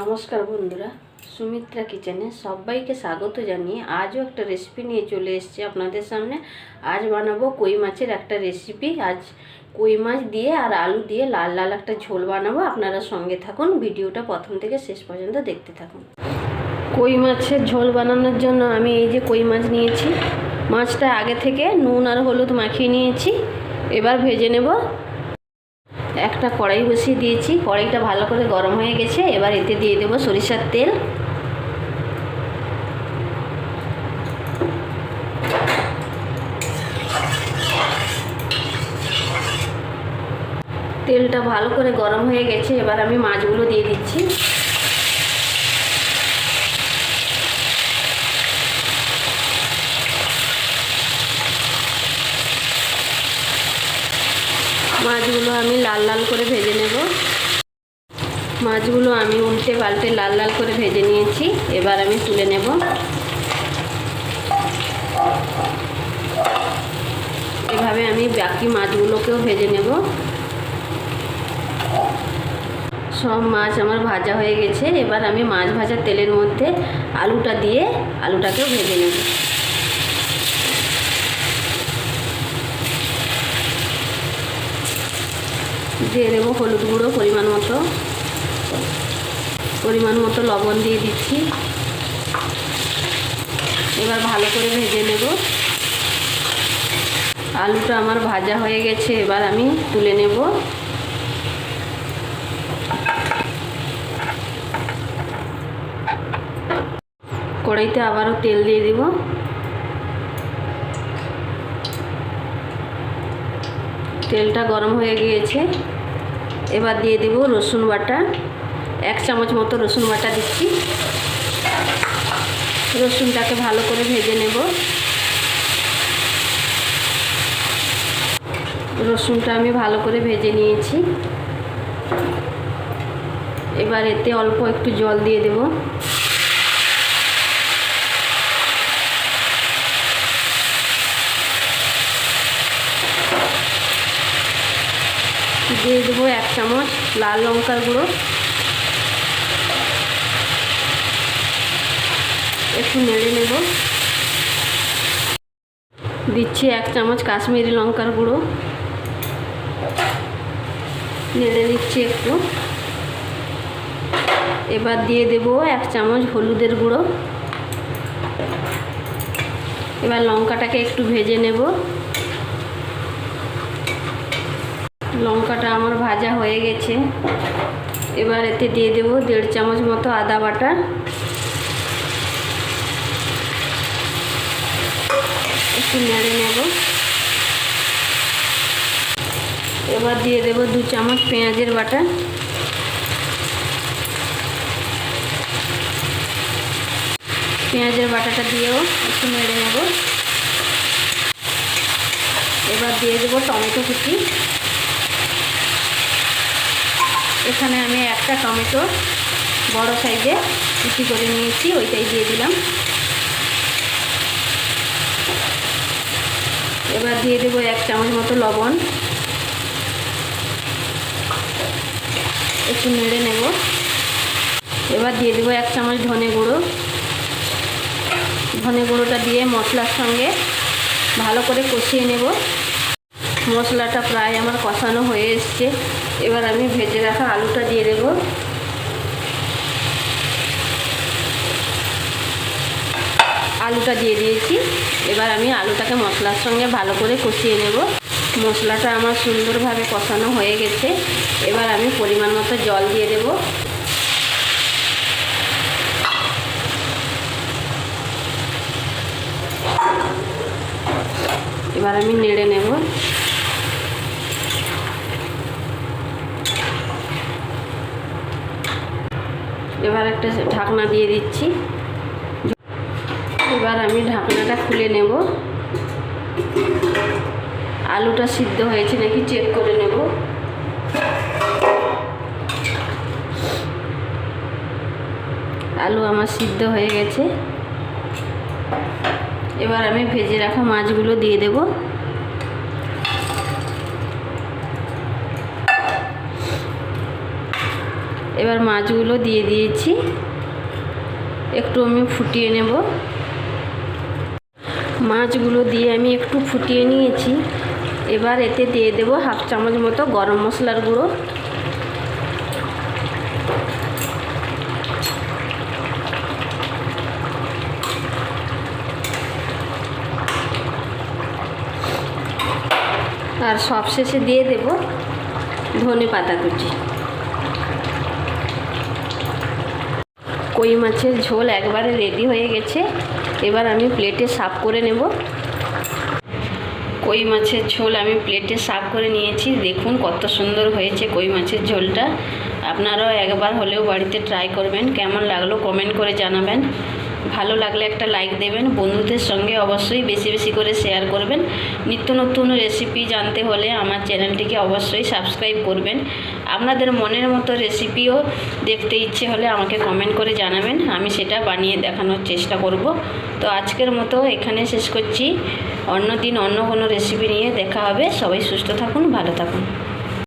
নমস্কার বন্ধুরা, সুমিত্রা কিচেনে সবাইকে স্বাগত জানিয়ে আজও একটা রেসিপি নিয়ে চলে এসেছি আপনাদের সামনে। আজ বানাবো কই মাছের একটা রেসিপি আজ কই মাছ দিয়ে আর আলু দিয়ে লাল লাল একটা ঝোল বানাবো। আপনারা সঙ্গে থাকুন, ভিডিওটা প্রথম থেকে শেষ পর্যন্ত দেখতে থাকুন। কই মাছের ঝোল বানানোর জন্য আমি এই যে কই মাছ নিয়েছি। মাছটা আগে থেকে নুন আর হলুদ মাখিয়ে নিয়েছি। এবার ভেজে নেব। একটা কড়াই বসিয়ে দিয়েছি। কড়াইটা ভালো করে গরম হয়ে গেছে। এবার এতে দিয়ে দেবো সরিষার তেল। তেলটা ভালো করে গরম হয়ে গেছে। এবার আমি মাছগুলো দিয়ে দিচ্ছি। মাছগুলো আমি লাল লাল করে ভেজে নেব। মাছগুলো আমি উল্টে পাল্টে লাল লাল করে ভেজে নিয়েছি। এবার আমি তুলে নেব। এভাবে আমি বাকি মাছগুলোকেও ভেজে নেব। সব মাছ আমার ভাজা হয়ে গেছে। এবার আমি মাছ ভাজার তেলের মধ্যে আলুটা দিয়ে আলুটাকেও ভেজে নেব। দিয়ে দেবো হলুদ গুঁড়ো পরিমাণ মতো। পরিমাণ মতো লবণ দিয়ে দিচ্ছি। এবার ভালো করে ভেজে নেব। আলুটা আমার ভাজা হয়ে গেছে, এবার আমি তুলে নেব। কড়াইতে আবারও তেল দিয়ে দিব। তেলটা গরম হয়ে গিয়েছে। এবার দিয়ে দেব রসুন বাটা। এক চামচ মতো রসুন বাটা দিচ্ছি। রসুনটাকে ভালো করে ভেজে নেব। রসুনটা আমি ভালো করে ভেজে নিয়েছি। এবার এতে অল্প একটু জল দিয়ে দেবো। দিয়ে দেবো এক চামচ লাল লঙ্কার গুঁড়ো। একটু নেড়ে নেব। দিচ্ছি এক চামচ কাশ্মীরি লঙ্কার গুঁড়ো। নেড়ে দিচ্ছি একটু। এবার দিয়ে দেব এক চামচ হলুদের গুঁড়ো। এবার লঙ্কাটাকে একটু ভেজে নেব। লঙ্কাটা আমার ভাজা হয়ে গেছে। এবার এতে দিয়ে দেবো দেড় চামচ মতো আদা বাটা। একটু নেড়ে নেব। এবার দিয়ে দেবো দু চামচ পেঁয়াজের বাটা। পেঁয়াজের বাটাটা দিয়েও একটু নেড়ে নেব। এবার দিয়ে দেবো টমেটো কুচি। এখানে আমি একটা টমেটো বড় সাইজে কুচি করে নিয়েছি, ওইটাই দিয়ে দিলাম। এবার দিয়ে দেবো এক চামচ মতো লবণ। একটু নেড়ে নেব। এবার দিয়ে দেবো এক চামচ ধনে গুঁড়ো। ধনে গুঁড়োটা দিয়ে মশলার সঙ্গে ভালো করে কষিয়ে নেব। মশলাটা প্রায় আমার কষানো হয়ে এসছে। এবার আমি ভেজে রাখা আলুটা দিয়ে দেব। আলুটা দিয়ে দিয়েছি। এবার আমি আলুটাকে মশলার সঙ্গে ভালো করে কষিয়ে নেব। মশলাটা আমার সুন্দরভাবে কষানো হয়ে গেছে। এবার আমি পরিমাণ মতো জল দিয়ে দেব। এবার আমি নেড়ে নেব। এবার একটা ঢাকনা দিয়ে দিচ্ছি। এবার আমি ঢাকনাটা খুলে নেব। আলুটা সিদ্ধ হয়েছে নাকি চেক করে নেব। আলু আমার সিদ্ধ হয়ে গেছে। এবার আমি ভেজে রাখা মাছগুলো দিয়ে দেবো। এবার মাছগুলো দিয়ে দিয়েছি। একটু আমি ফুটিয়ে নেব। মাছগুলো দিয়ে আমি একটু ফুটিয়ে নিয়েছি। এবার এতে দিয়ে দেবো হাফ চামচ মতো গরম মশলার গুঁড়ো। আর সবশেষে দিয়ে দেব ধনে পাতা কুচি। কই মাছের ঝোল একবারে রেডি হয়ে গেছে। এবার আমি প্লেটে সার্ভ করে নেব। কই মাছের ঝোল আমি প্লেটে সার্ভ করে নিয়েছি। দেখুন কত সুন্দর হয়েছে কই মাছের ঝোলটা। আপনারাও একবার হলেও বাড়িতে ট্রাই করবেন। কেমন লাগল কমেন্ট করে জানাবেন। ভালো লাগলে একটা লাইক দেবেন। বন্ধুদের সঙ্গে অবশ্যই বেশি বেশি করে শেয়ার করবেন। নিত্য নতুন রেসিপি জানতে হলে আমার চ্যানেলটিকে অবশ্যই সাবস্ক্রাইব করবেন। আপনাদের মনের মতো রেসিপিও দেখতে ইচ্ছে হলে আমাকে কমেন্ট করে জানাবেন, আমি সেটা বানিয়ে দেখানোর চেষ্টা করব। তো আজকের মতো এখানে শেষ করছি। অন্য দিন অন্য কোনো রেসিপি নিয়ে দেখা হবে। সবাই সুস্থ থাকুন, ভালো থাকুন।